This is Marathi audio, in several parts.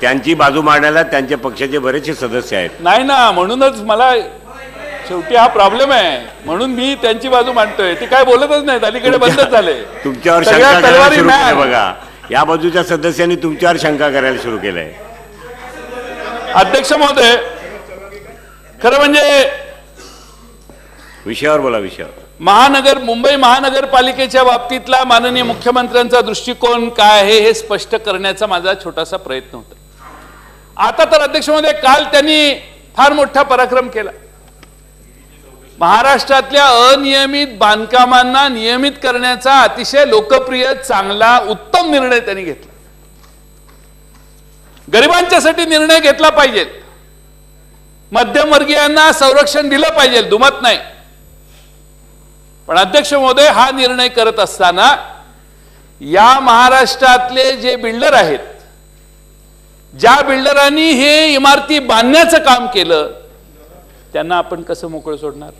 त्यांची बाजू मांडायला त्यांच्या पक्षाचे बरेचसे सदस्य आहेत. नाही ना म्हणूनच मला शेवटी हा प्रॉब्लेम आहे. म्हणून मी त्यांची बाजू मांडतोय. ते काय बोलतच नाहीत. अलीकडे बंदच झाले. तुमच्यावर सगळ्या शंका करायला तलवारी सुरू केलं मॅन. बघा. या बाजूच्या सदस्यांनी तुमच्यावर शंका करायला सुरू केलंय. अध्यक्ष महोदय खरं म्हणजे विषयावर बोला विषयावर. महानगर मुंबई महानगरपालिकेच्या बाबतीतला माननीय मुख्यमंत्र्यांचा दृष्टिकोन काय आहे हे स्पष्ट करण्याचा माझा छोटासा प्रयत्न होता. आता तर अध्यक्षमध्ये काल त्यांनी फार मोठा पराक्रम केला. महाराष्ट्रातल्या अनियमित बांधकामांना नियमित करण्याचा अतिशय लोकप्रिय चांगला उत्तम निर्णय त्यांनी घेतला. गरिबांच्यासाठी निर्णय घेतला पाहिजे. मध्यमवर्गीयांना संरक्षण दिलं पाहिजे दुमत नाही. पण अध्यक्ष महोदय हा निर्णय करत असताना या महाराष्ट्रातले जे बिल्डर आहेत ज्या बिल्डरांनी हे इमारती बांधण्याचं काम केलं त्यांना आपण कसं मोकळं सोडणार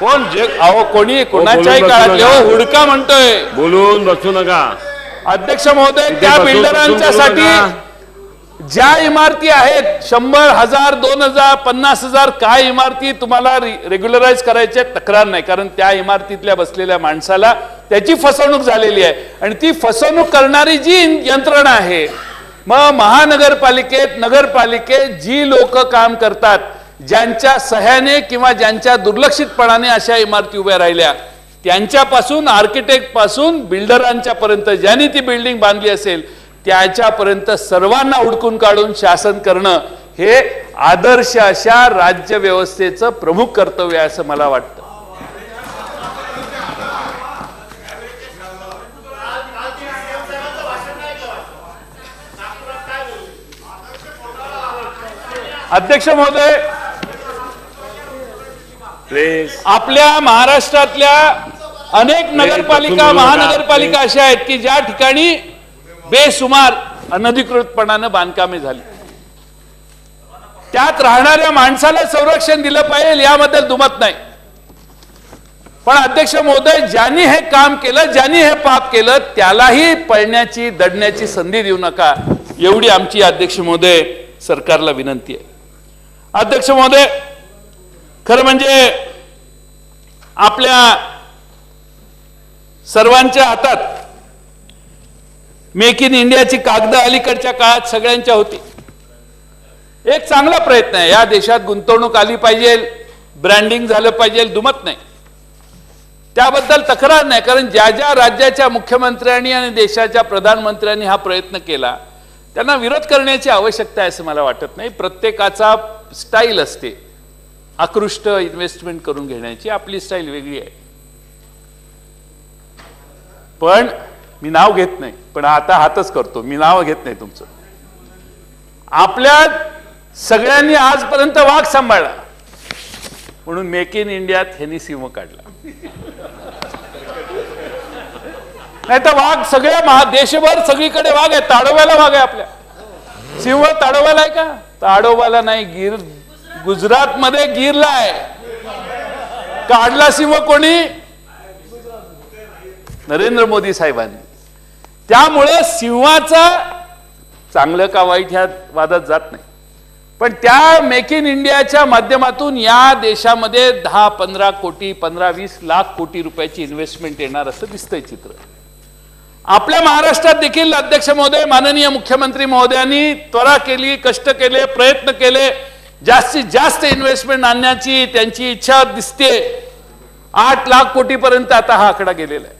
कोण जे अहो कोणी कोणाच्याही बसू काळातले नका. हो हुडका म्हणतोय बोलून बसू नका अध्यक्ष महोदय त्या बसून- बसून बोलू बिल्डरांच्यासाठी नका. ज्या इमारती आहेत शंभर हजार दोन हजार पन्नास हजार काय इमारती तुम्हाला रेग्युलराईज करायच्या तक्रार नाही. कारण त्या इमारतीतल्या बसलेल्या माणसाला त्याची फसवणूक झालेली आहे. आणि ती फसवणूक करणारी जी यंत्रणा आहे मग महानगरपालिकेत नगरपालिकेत जी लोक काम करतात ज्यांच्या सह्याने किंवा ज्यांच्या दुर्लक्षितपणाने अशा इमारती उभ्या राहिल्या त्यांच्यापासून आर्किटेक्टपासून बिल्डरांच्या पर्यंत ज्यांनी ती बिल्डिंग बांधली असेल त्याच्यापर्यंत सर्वांना उडकून काढून शासन करणं हे आदर्श अशा राज्य व्यवस्थेचं प्रमुख कर्तव्य आहे असं मला वाटतं अध्यक्ष महोदय प्लीज आपल्या महाराष्ट्रातल्या अनेक नगरपालिका. महानगरपालिका अशा आहेत की ज्या ठिकाणी बेसुमार अनधिकृतपणानं बांधकामे झाली. त्यात राहणाऱ्या माणसाला संरक्षण दिलं पाहिजे याबद्दल दुमत नाही. पण अध्यक्ष महोदय ज्यांनी हे काम केलं ज्यांनी हे पाप केलं त्यालाही पळण्याची दडण्याची संधी देऊ नका एवढी आमची अध्यक्ष महोदय सरकारला विनंती आहे. अध्यक्ष महोदय खरं म्हणजे आपल्या सर्वांच्या हातात मेक इन इंडियाची कागद अलीकडच्या काळात सगळ्यांच्या होती. एक चांगला प्रयत्न आहे. या देशात गुंतवणूक आली पाहिजे ब्रँडिंग झालं पाहिजे दुमत नाही. त्याबद्दल तक्रार नाही कारण ज्या ज्या राज्याच्या मुख्यमंत्र्यांनी आणि देशाच्या प्रधानमंत्र्यांनी हा प्रयत्न केला त्यांना विरोध करण्याची आवश्यकता आहे असं मला वाटत नाही. प्रत्येकाचा स्टाईल असते. आकृष्ट इन्व्हेस्टमेंट करून घेण्याची आपली स्टाईल वेगळी आहे. पण मी नाव घेत नाही पण आता हातच करतो. मी नाव घेत नाही तुमचं. आपल्या सगळ्यांनी आजपर्यंत वाघ सांभाळला. म्हणून मेक इन इंडियात ह्यांनी सिंह काढला. नाही तर वाघ सगळ्या महा देशभर सगळीकडे वाघ आहे ताडोब्याला वाघ आहे आपल्या. सिंह ताडोब्याला आहे का? ताडोबाला नाही गिर गुजरात मध्ये गिरला आहे. काढला सिंह कोणी? नरेंद्र मोदी साहेबांनी. त्यामुळं सिंहाचा चांगलं का वाईट ह्या वादात जात नाही. पण त्या मेक इन इंडियाच्या माध्यमातून या देशामध्ये दहा पंधरा कोटी पंधरा वीस लाख कोटी रुपयाची इन्व्हेस्टमेंट येणार असं दिसतंय चित्र. आपल्या महाराष्ट्रात देखील अध्यक्ष महोदय माननीय मुख्यमंत्री महोदयांनी त्वरा केली कष्ट केले प्रयत्न केले जास्तीत जास्त इन्व्हेस्टमेंट आणण्याची त्यांची इच्छा दिसते. आठ लाख कोटीपर्यंत आता हा आकडा गेलेला आहे.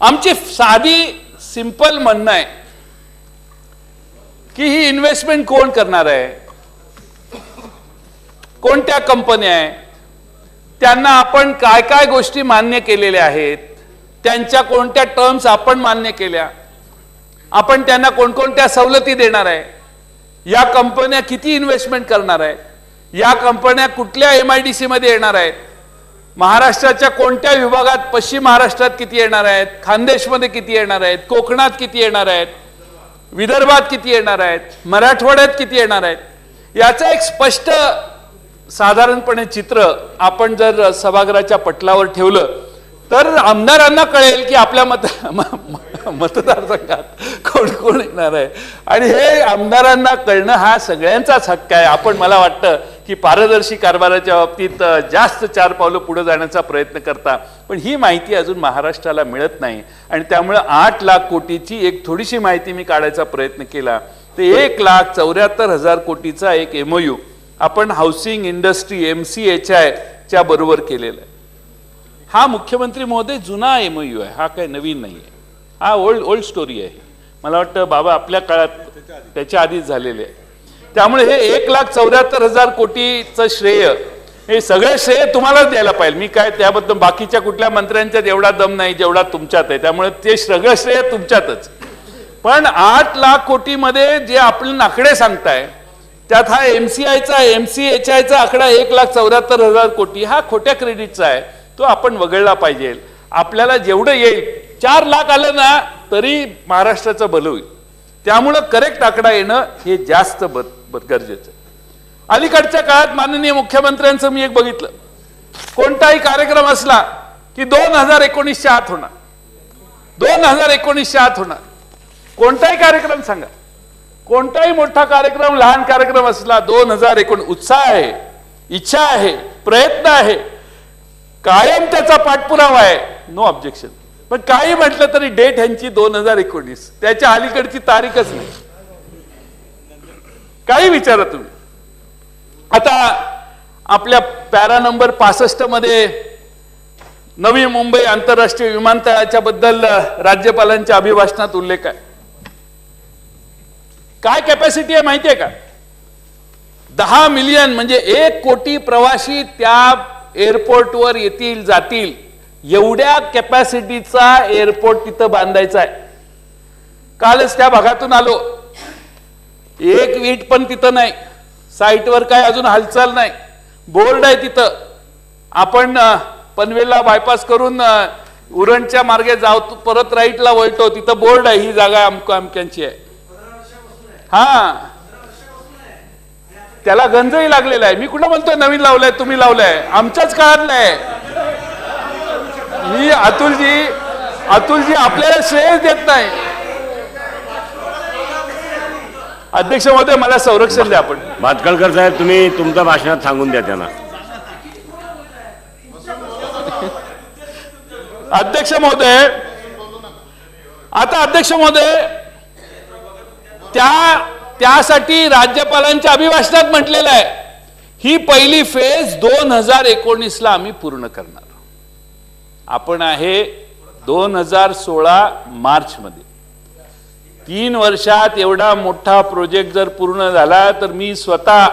आमची साधी सिंपल म्हणणं आहे की ही इन्व्हेस्टमेंट कोण करणार आहे? कोणत्या कंपन्या आहे? त्यांना आपण काय काय गोष्टी मान्य केलेल्या आहेत? त्यांच्या कोणत्या टर्म्स आपण मान्य केल्या? आपण त्यांना कोणकोणत्या सवलती देणार आहे? या कंपन्या किती इन्व्हेस्टमेंट करणार आहे? या कंपन्या कुठल्या एम आय डी सी मध्ये येणार आहेत महाराष्ट्राच्या कोणत्या विभागात पश्चिम महाराष्ट्रात किती येणार आहेत? खानदेशमध्ये किती येणार आहेत? कोकणात किती येणार आहेत? विदर्भात किती येणार आहेत? मराठवाड्यात किती येणार आहेत? याचं एक स्पष्ट साधारणपणे चित्र आपण जर सभागृहाच्या पटलावर ठेवलं तर आमदारांना कळेल की आपल्या मत मतदारसंघात कोण कोण येणार आहे. आणि हे आमदारांना कळणं हा सगळ्यांचाच हक्क आहे. आपण मला वाटतं की पारदर्शी कारभाराच्या बाबतीत जास्त चार पावलं पुढे जाण्याचा प्रयत्न करता. पण ही माहिती अजून महाराष्ट्राला मिळत नाही. आणि त्यामुळं आठ लाख कोटीची एक थोडीशी माहिती मी काढायचा प्रयत्न केला. ते एक लाख चौऱ्याहत्तर हजार कोटीचा एक एमओयू आपण housing industry M C H आयच्या बरोबर केलेला आहे. हा मुख्यमंत्री महोदय जुना एमओयू आहे हा काही नवीन नाही आहे. हा ओल्ड ओल्ड स्टोरी आहे. मला वाटतं बाबा आपल्या काळात त्याच्या आधीच झालेले आहे. त्यामुळे हे एक लाख चौऱ्याहत्तर हजार कोटीचं श्रेय हे सगळं श्रेय तुम्हालाच द्यायला पाहिजे. मी काय त्याबद्दल बाकीच्या कुठल्या मंत्र्यांच्या एवढा दम नाही जेवढा तुमच्यात आहे. त्यामुळे ते सगळं श्रेय तुमच्यातच. पण आठ लाख कोटीमध्ये जे आपण आकडे सांगताय त्यात हा एम सी आयचा एम सी एच आयचा आकडा एक लाख चौऱ्याहत्तर हजार कोटी हा खोट्या क्रेडिटचा आहे. तो आपण वगळला पाहिजे. आपल्याला जेवढं येईल चार लाख आलं ना तरी महाराष्ट्राचं भलं होईल. त्यामुळं करेक्ट आकडा येणं हे जास्त बद गरजेचं आहे. अलीकडच्या काळात माननीय मुख्यमंत्र्यांचं मी एक बघितलं. कोणताही कार्यक्रम असला की दोन हजार एकोणीसच्या आत होणार. दोन हजार एकोणीसच्या आत होणार. कोणताही कार्यक्रम सांगा. कोणताही मोठा कार्यक्रम लहान कार्यक्रम असला दोन हजार एकोण उत्साह आहे इच्छा आहे प्रयत्न आहे. कायम त्याचा पाठपुरावा आहे. नो ऑब्जेक्शन पण काही म्हटलं तरी डेट ह्यांची दोन हजार एकोणीस. त्याच्या अलीकडची तारीखच नाही. काही विचारा तुम्ही. आता आपल्या पॅरा नंबर पासष्टमध्ये नवी मुंबई आंतरराष्ट्रीय विमानतळाच्या बद्दल राज्यपालांच्या अभिभाषणात उल्लेख आहे. काय कॅपॅसिटी आहे माहिती आहे का? दहा मिलियन म्हणजे एक कोटी प्रवासी त्या एअरपोर्टवर येतील जातील. एवढ्या कॅपॅसिटीचा एअरपोर्ट तिथं बांधायचा आहे. कालच त्या भागातून आलो. एक वीट पण तिथं नाही. साईटवर काय अजून हालचाल नाही. बोर्ड आहे तिथं. आपण पनवेलला बायपास करून उरणच्या मार्गे जाऊ परत राईटला वळतो. तिथं बोर्ड आहे ही जागा अमक्या अमक्यांची आहे. हा. त्याला गंजही लागलेला आहे. मी कुठं म्हणतोय नवीन लावलंय तुम्ही लावलंय. आमच्याच काळातलं आहे. मी अतुलजी अतुलजी आपल्याला श्रेय देत नाही. अध्यक्ष महोदय मला संरक्षण द्या आपण. भातकळकर साहेब तुम्ही तुमच्या भाषणात सांगून द्या त्यांना. अध्यक्ष महोदय आता अध्यक्ष महोदय त्या त्यासाठी राज्यपालांच्या अभिभाषणात म्हटलेलं आहे ही पहिली फेज दोन हजार एकोणीसला आम्ही पूर्ण करणार. आपण आहे दोन हजार सोळा मार्च मध्ये तीन वर्षात एवढा मोठा प्रोजेक्ट जर पूर्ण झाला तर मी स्वतः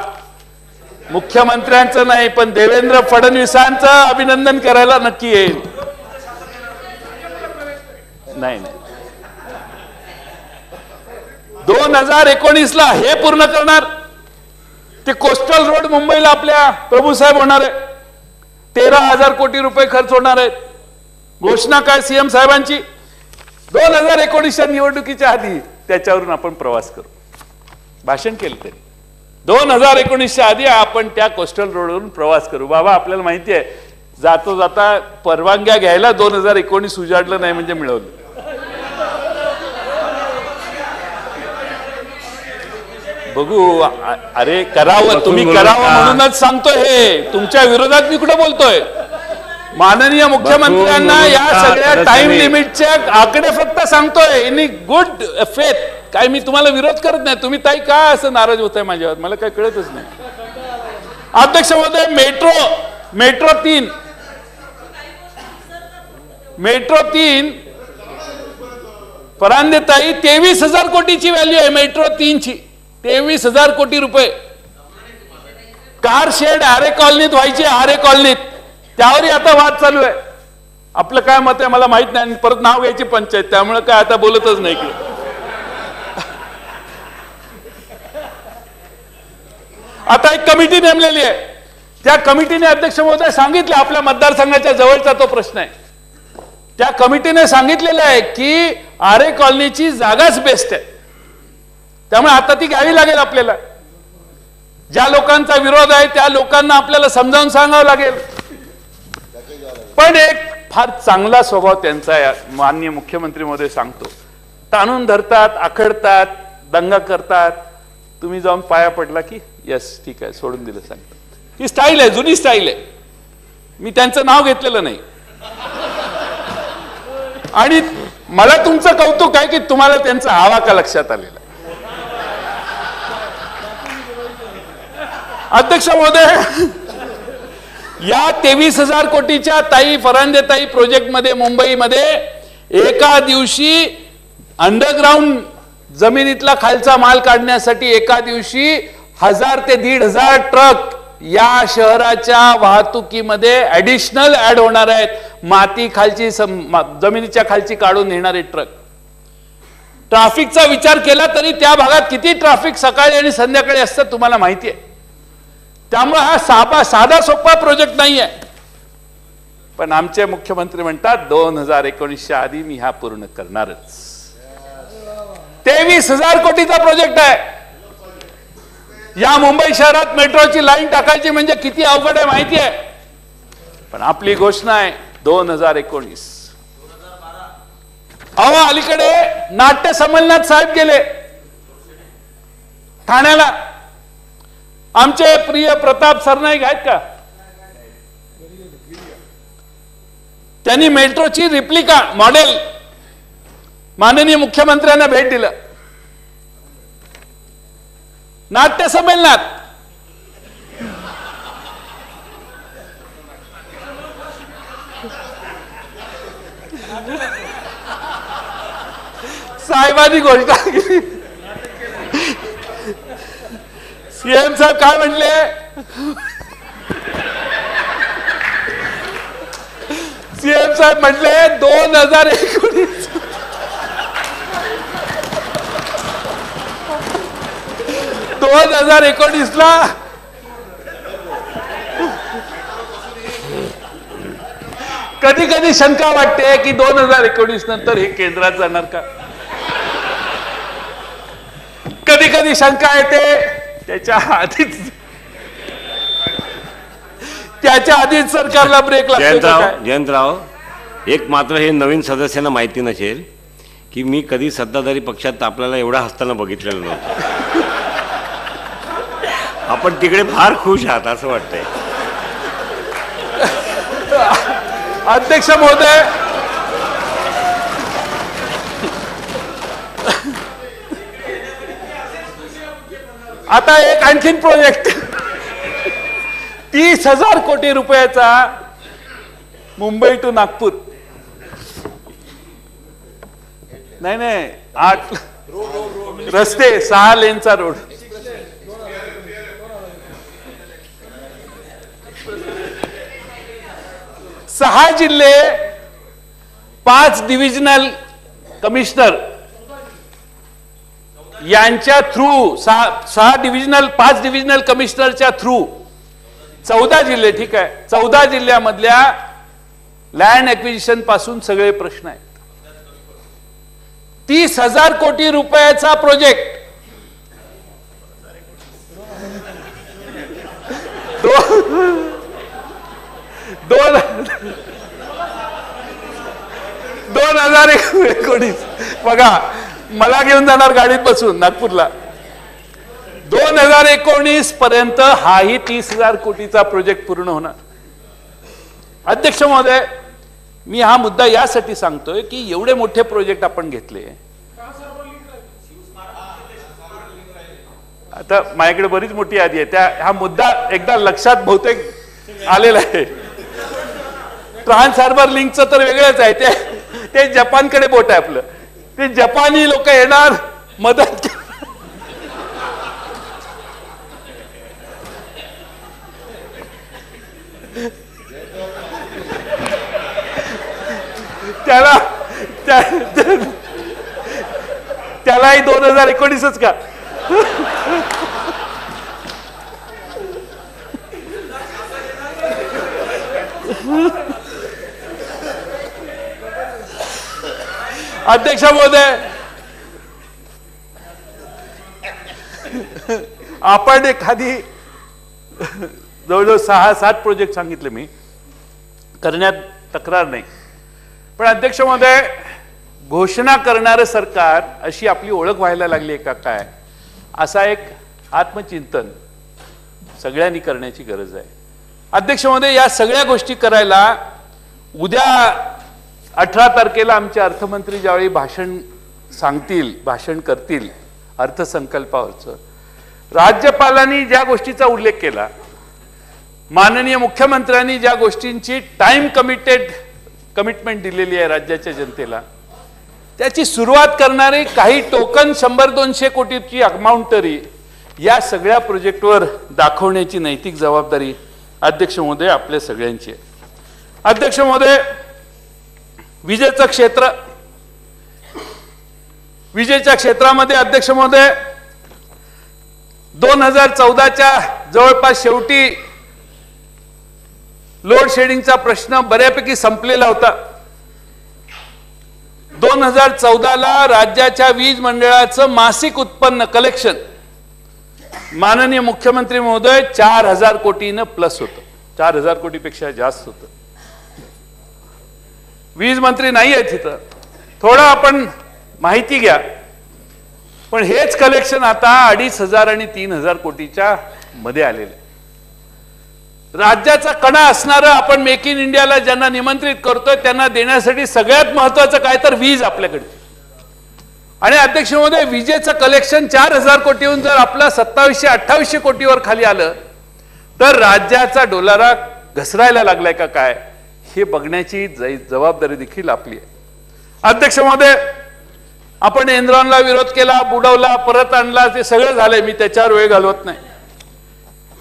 मुख्यमंत्र्यांचं नाही पण देवेंद्र फडणवीसांचं अभिनंदन करायला नक्की येईल. नाही नाही. दोन हजार एकोणीस ला हे पूर्ण करणार. ते कोस्टल रोड मुंबईला आपल्या प्रभू साहेब होणार आहे तेरा हजार कोटी रुपये खर्च होणार आहेत. घोषणा काय सीएम साहेबांची? एकोणीसच्या निवडणुकीच्या आधी त्याच्यावरून आपण प्रवास करू. भाषण केलं त्यांनी. दोन हजार एकोणीसच्या आधी आपण त्या कोस्टल रोडवरून प्रवास करू. बाबा आपल्याला माहिती आहे जातो जाता परवानग्या घ्यायला दोन हजार एकोणीस उजाडलं नाही म्हणजे मिळवलं. बघू अरे करावं तुम्ही करावं. म्हणूनच सांगतोय हे. तुमच्या विरोधात मी कुठं बोलतोय? माननीय मुख्यमंत्र्यांना या. सगळ्या टाइम लिमिटचे आकडे फक्त सांगतोय. इन गुड फेथ काय मी तुम्हाला विरोध करत नाही. तुम्ही ताई का असं नाराज होत आहे माझ्यावर? मला काय कळतच नाही. अध्यक्ष महोदय मेट्रो मेट्रो तीन. मेट्रो तीन. परांदेताई तेवीस हजार कोटीची व्हॅल्यू आहे मेट्रो तीनची. तेवीस हजार कोटी रुपये. कार शेड आरे कॉलनीत व्हायची आरे कॉलनीत त्यावरही आता वाद चालू आहे. आपलं काय मत आहे मला माहीत नाही आणि परत नाव घ्यायची पंचायत त्यामुळे काय आता बोलतच नाही की आता एक कमिटी नेमलेली आहे. त्या कमिटीने अध्यक्ष महोदय सांगितले आपल्या मतदारसंघाच्या जवळचा तो प्रश्न आहे. त्या कमिटीने सांगितलेलं आहे की आरे कॉलनीची जागाच बेस्ट आहे. त्यामुळे आता ती घ्यावी लागेल आपल्याला. ज्या लोकांचा विरोध आहे त्या लोकांना आपल्याला समजावून सांगावं लागेल. पण एक फार चांगला स्वभाव त्यांचा माननीय मुख्यमंत्री महोदय सांगतो. ताणून धरतात आखडतात दंगा करतात. तुम्ही जाऊन पाया पडला की यस ठीक आहे सोडून दिलं सांगतात. ही स्टाईल आहे जुनी स्टाईल आहे. मी त्यांचं नाव घेतलेलं नाही. आणि मला तुमचं कौतुक आहे की तुम्हाला त्यांचा आवाका लक्षात आलेला अध्यक्ष महोदय या तेवीस हजार कोटीच्या ताई फरांदे ताई प्रोजेक्टमध्ये मुंबईमध्ये एका दिवशी अंडरग्राऊंड जमिनीतला खालचा माल काढण्यासाठी एका दिवशी हजार ते दीड हजार ट्रक या शहराच्या वाहतुकीमध्ये ऍडिशनल ऍड होणार आहेत. माती खालची जमिनीच्या खालची काढून नेणारे ट्रक ट्रॅफिकचा विचार केला तरी त्या भागात किती ट्रॅफिक सकाळी आणि संध्याकाळी असतं तुम्हाला माहिती आहे. त्यामुळे हा सापा साधा सोपा प्रोजेक्ट नाही आहे पण आमचे मुख्यमंत्री म्हणतात दोन हजार एकोणीसच्या आधी मी हा पूर्ण करणारच. तेवीस हजार कोटीचा प्रोजेक्ट आहे. या मुंबई शहरात मेट्रोची लाईन टाकायची म्हणजे किती अवघड आहे माहिती आहे. पण आपली घोषणा आहे दोन हजार एकोणीस. अहो अलीकडे नाट्य संमेलनात साहेब गेले. ठाण्याला. आमचे प्रिय प्रताप सरनाईक आहेत का? त्यांनी मेट्रोची रिप्लिका मॉडेल माननीय मुख्यमंत्र्यांना भेट दिलं. नाट्य संमेलनात. साहेबांनी घोषणा केली. सीएम साहेब काय म्हणले? सीएम साहेब म्हटले दोन हजार एकोणीस. दोन हजार एकोणीस ला कधी कधी शंका वाटते की दोन हजार एकोणीस नंतर हे केंद्रात जाणार का? कधी कधी शंका येते त्याच्या आधीच त्याच्या आधीच सरकारला ब्रेक लागतो जयंतराव काय? जयंतराव एक मात्र हे नवीन सदस्यांना माहिती नसेल की मी कधी सत्ताधारी पक्षात आपल्याला एवढा हसताना बघितलेलं नव्हतं आपण तिकडे फार खुश आहात असं वाटतंय अध्यक्ष महोदय आता एक आणखीन प्रोजेक्ट तीस हजार कोटी रुपयाचा मुंबई टू नागपूर. नाही नाही आठ रस्ते सहा लेनचा रोड. सहा जिल्हे पाच डिव्हिजनल कमिशनर यांच्या थ्रू सहा सहा डिव्हिजनल पाच डिव्हिजनल कमिशनरच्या थ्रू चौदा जिल्हे ठीक आहे. चौदा जिल्ह्यामधल्या लँड एक्विजिशनपासून सगळे प्रश्न आहेत. तीस हजार कोटी रुपयाचा प्रोजेक्ट दोन दोन हजार एकोणीस. बघा मला घेऊन जाणार गाडीत बसून नागपूरला. दोन हजार एकोणीस पर्यंत हाही तीस हजार कोटीचा प्रोजेक्ट पूर्ण होणार. अध्यक्ष महोदय मी हा मुद्दा यासाठी सांगतोय की एवढे मोठे प्रोजेक्ट आपण घेतले. आता माझ्याकडे बरीच मोठी यादी आहे. त्या हा मुद्दा एकदा लक्षात बहुतेक आलेला आहे. ट्रान्स हार्बर लिंकचं तर वेगळंच आहे. ते ते जपानकडे बोट आहे आपलं. ते जपानी लोक येणार मदत त्याला त्या- त्यालाही दोन हजार एकोणीसच का? अध्यक्ष महोदय. आपण एखादी जवळजवळ सहा सात प्रोजेक्ट सांगितले मी. करण्यात तक्रार नाही. पण अध्यक्ष महोदय घोषणा करणारं सरकार अशी आपली ओळख व्हायला लागली आहे का काय? असा एक आत्मचिंतन सगळ्यांनी करण्याची गरज आहे. अध्यक्ष महोदय या सगळ्या गोष्टी करायला उद्या अठरा तारखेला आमचे अर्थमंत्री ज्यावेळी भाषण सांगतील भाषण करतील अर्थसंकल्पावरचं राज्यपालांनी ज्या गोष्टीचा उल्लेख केला माननीय मुख्यमंत्र्यांनी ज्या गोष्टींची टाइम कमिटेड कमिटमेंट दिलेली आहे राज्याच्या जनतेला त्याची सुरुवात करणारी काही टोकन शंभर दोनशे कोटीची अमाऊंट तरी या सगळ्या प्रोजेक्टवर दाखवण्याची नैतिक जबाबदारी अध्यक्ष महोदय आपल्या सगळ्यांची आहे. अध्यक्ष महोदय विजेचं क्षेत्र. विजेच्या क्षेत्रामध्ये अध्यक्ष महोदय दोन हजार चौदाच्या जवळपास शेवटी लोड शेडिंगचा प्रश्न बऱ्यापैकी संपलेला होता. दोन हजार चौदाला राज्याच्या वीज मंडळाचं मासिक उत्पन्न कलेक्शन माननीय मुख्यमंत्री महोदय चार हजार कोटीनं प्लस होतं. चार हजार कोटीपेक्षा जास्त होतं. वीज मंत्री नाही आहे तिथं थोडं आपण माहिती घ्या. पण हेच कलेक्शन आता अडीच हजार आणि तीन हजार कोटीच्या मध्ये आलेलं आहे. राज्याचा कणा असणारं आपण मेक इन इंडियाला ज्यांना निमंत्रित करतोय त्यांना देण्यासाठी सगळ्यात महत्वाचं काय तर वीज आपल्याकडे. आणि अध्यक्ष महोदय विजेचं कलेक्शन चार हजार कोटीहून जर आपलं सत्तावीसशे अठ्ठावीसशे कोटीवर खाली आलं तर राज्याचा डोलारा घसरायला लागलाय का काय? हे बघण्याची जबाबदारी देखील आपली आहे. अध्यक्ष महोदय आपण इंद्रांना विरोध केला बुडवला परत आणला ते सगळं झालंय मी त्याच्यावर वेळ घालवत नाही.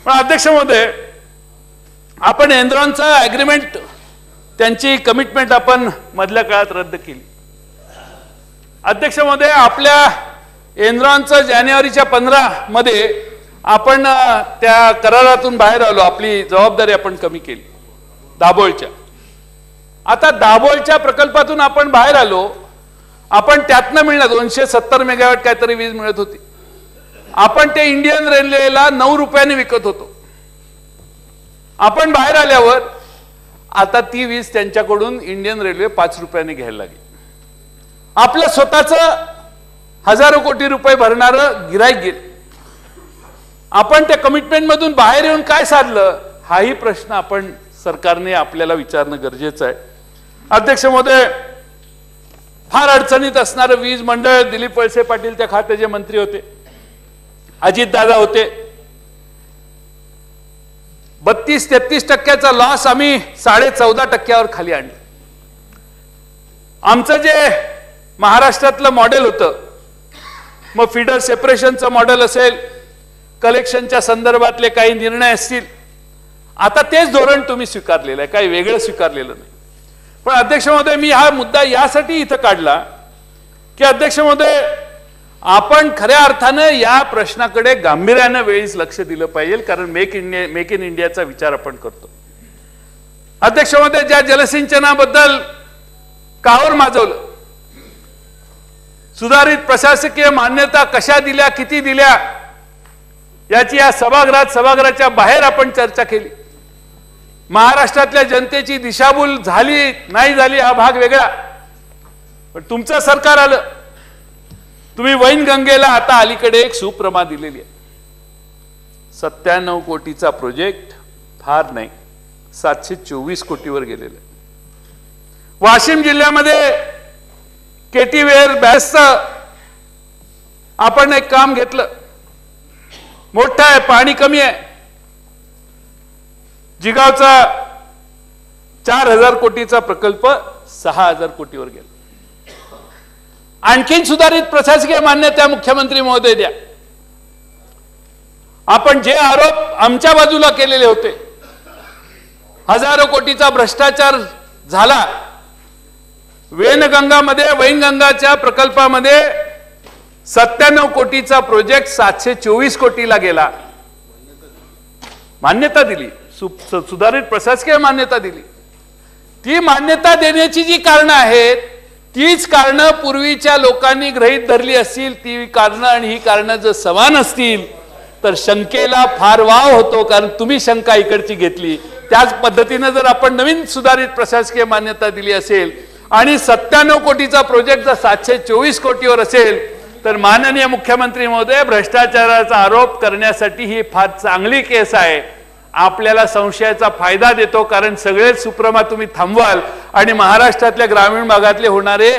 पण अध्यक्ष महोदय आपण इंद्रांचा अग्रीमेंट त्यांची कमिटमेंट आपण मधल्या काळात रद्द केली. अध्यक्ष महोदय आपल्या एनरॉनचं जानेवारीच्या पंधरा मध्ये आपण त्या करारातून बाहेर आलो आपली जबाबदारी आपण कमी केली. दाभोळच्या. आता दाभोळच्या प्रकल्पातून आपण बाहेर आलो आपण त्यातनं मिळणार दोनशे सत्तर मेगावॅट काहीतरी वीज मिळत होती. आपण ते इंडियन रेल्वेला नऊ रुपयाने विकत होतो. आपण बाहेर आल्यावर आता ती वीज त्यांच्याकडून इंडियन रेल्वे पाच रुपयाने घ्यायला लागली. आपलं स्वतःच हजारो कोटी रुपये भरणारं गिराईक गेलं. आपण त्या कमिटमेंट मधून बाहेर येऊन काय साधलं हाही प्रश्न आपण सरकारने आपल्याला विचारणं गरजेचं आहे. अध्यक्ष महोदय फार अडचणीत असणारं वीज मंडळ दिलीप वळसे पाटील त्या खात्याचे मंत्री होते अजितदादा होते. बत्तीस तेहतीस टक्क्याचा लॉस आम्ही साडे चौदा टक्क्यावर खाली आणलं. आमचं जे महाराष्ट्रातलं मॉडेल होतं मग फिडर सेपरेशनचं मॉडेल असेल कलेक्शनच्या संदर्भातले काही निर्णय असतील आता तेच धोरण तुम्ही स्वीकारलेलं आहे काही वेगळं स्वीकारलेलं नाही. पण अध्यक्ष महोदय मी हा मुद्दा यासाठी इथं काढला की अध्यक्ष महोदय आपण खऱ्या अर्थानं या प्रश्नाकडे गांभीर्यानं वेळीच लक्ष दिलं पाहिजे कारण मेक इंडिया मेक इन इंडियाचा विचार आपण करतो. अध्यक्ष महोदय ज्या जलसिंचनाबद्दल कावर माजवलं सुधारित प्रशासकीय मान्यता कशा दिल्या किती दिल्या याची या सभागृहात सभागृहाच्या बाहेर आपण चर्चा केली. महाराष्ट्रातल्या जनतेची दिशाभूल झाली नाही झाली हा भाग वेगळा. पण तुमचं सरकार आलं. तुम्ही वैनगंगेला आता अलीकडे एक सुप्रमा दिलेली आहे. सत्त्याण्णव कोटीचा प्रोजेक्ट फार नाही. सातशे चोवीस कोटीवर गेलेला आहे. वाशिम जिल्ह्यामध्ये केटीवेअर बॅसच आपण एक काम घेतलं. मोठं आहे पाणी कमी आहे. जिगावचा चार हजार कोटीचा प्रकल्प सहा हजार कोटीवर गेला. आणखीन सुधारित प्रशासकीय मान्यता मुख्यमंत्री महोदय द्या. आपण जे आरोप आमच्या बाजूला केलेले होते हजारो कोटीचा भ्रष्टाचार झाला वेनगंगामध्ये वैनगंगाच्या प्रकल्पामध्ये सत्त्याण्णव कोटीचा प्रोजेक्ट सातशे चोवीस कोटीला गेला. मान्यता दिली. सुधारित प्रशासकीय मान्यता दिली. ती मान्यता देण्याची जी कारणं आहेत तीच कारणं पूर्वीच्या लोकांनी गृहीत धरली असतील ती कारणं आणि ही कारणं जर समान असतील तर शंकेला फार वाव होतो कारण तुम्ही शंका इकडची घेतली. त्याच पद्धतीनं जर आपण नवीन सुधारित प्रशासकीय मान्यता दिली असेल आणि सत्त्याण्णव कोटीचा प्रोजेक्ट जर सातशे चोवीस कोटीवर असेल तर माननीय मुख्यमंत्री महोदय भ्रष्टाचाराचा आरोप करण्यासाठी ही फार चांगली केस आहे. आपल्याला संशयाचा फायदा देतो कारण सगळेच सुप्रमा तुम्ही थांबवाल. आणि महाराष्ट्रातल्या ग्रामीण भागातले होणारे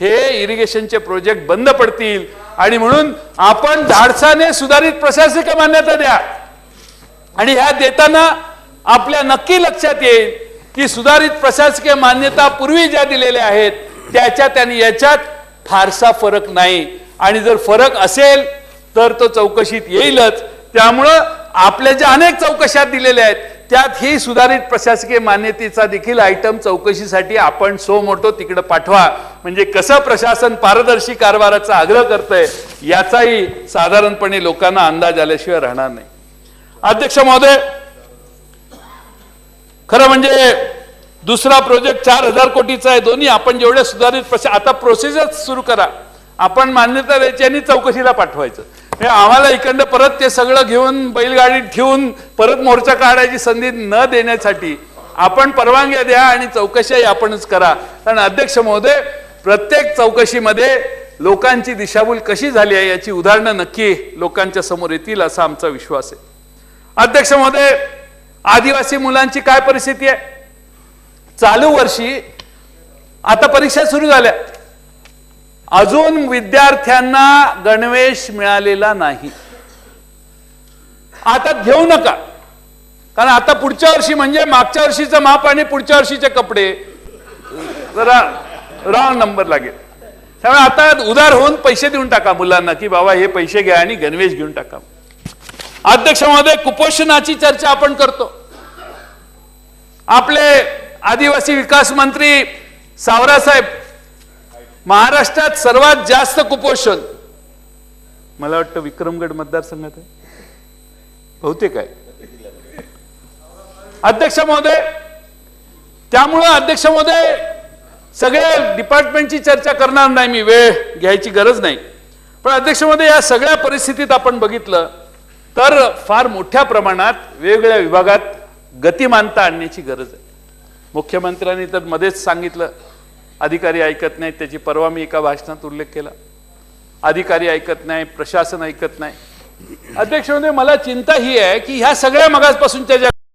हे इरिगेशनचे प्रोजेक्ट बंद पडतील. आणि म्हणून आपण धाडसाने सुधारित प्रशासकीय मान्यता द्या. आणि ह्या देताना आपल्या नक्की लक्षात येईल की सुधारित प्रशासकीय मान्यता पूर्वी ज्या दिलेल्या आहेत त्याच्यात आणि याच्यात फारसा फरक नाही. आणि जर फरक असेल तर तो चौकशीत येईलच. त्यामुळं आपल्या ज्या अनेक चौकशा दिलेल्या आहेत त्यात ही सुधारित प्रशासकीय मान्यतेचा देखील आयटम चौकशीसाठी आपण सो मोठो तिकडे पाठवा. म्हणजे कसं प्रशासन पारदर्शी कारभाराचा आग्रह करतंय याचाही साधारणपणे लोकांना अंदाज आल्याशिवाय राहणार नाही. अध्यक्ष महोदय खरं म्हणजे दुसरा प्रोजेक्ट चार हजार कोटीचा आहे दोन्ही आपण जेवढे सुधारित प्रशा आता प्रोसेसच सुरू करा. आपण मान्यता द्यायची आणि चौकशीला पाठवायचं. हे आम्हाला इकडनं परत ते सगळं घेऊन बैलगाडीत ठेवून परत मोर्चा काढायची संधी न देण्यासाठी आपण परवानग्या द्या आणि चौकशी आपणच करा. कारण अध्यक्ष महोदय प्रत्येक चौकशीमध्ये लोकांची दिशाभूल कशी झाली आहे याची उदाहरणं नक्की लोकांच्या समोर येतील असा आमचा विश्वास आहे. अध्यक्ष महोदय आदिवासी मुलांची काय परिस्थिती आहे? चालू वर्षी आता परीक्षा सुरू झाल्या. अजून विद्यार्थ्यांना गणवेश मिळालेला नाही. आता घेऊ नका. कारण आता पुढच्या वर्षी म्हणजे मागच्या वर्षीचं माप आणि पुढच्या वर्षीचे कपडे जरा रॉंग नंबर लागेल. त्यामुळे आता उदार होऊन पैसे देऊन टाका मुलांना की बाबा हे पैसे घ्या आणि गणवेश घेऊन टाका. अध्यक्ष महोदय कुपोषणाची चर्चा आपण करतो. आपले आदिवासी विकास मंत्री सावरासाहेब महाराष्ट्रात सर्वात जास्त कुपोषण. मला वाटतं विक्रमगड मतदारसंघात आहे. बहुतेक आहे. अध्यक्ष महोदय त्यामुळं अध्यक्ष महोदय सगळ्या डिपार्टमेंटची चर्चा करणार नाही मी वेळ घ्यायची गरज नाही. पण अध्यक्ष महोदय या सगळ्या परिस्थितीत आपण बघितलं तर फार मोठ्या प्रमाणात वेगवेगळ्या विभागात गतिमानता आणण्याची गरज आहे. मुख्यमंत्र्यांनी तर मध्येच सांगितलं अधिकारी ऐकत नाहीत त्याची परवा मी एका भाषणात उल्लेख केला. अधिकारी ऐकत नाही प्रशासन ऐकत नाही. अध्यक्ष म्हणजे मला चिंता ही आहे की ह्या सगळ्या मगासपासूनच्या ज्या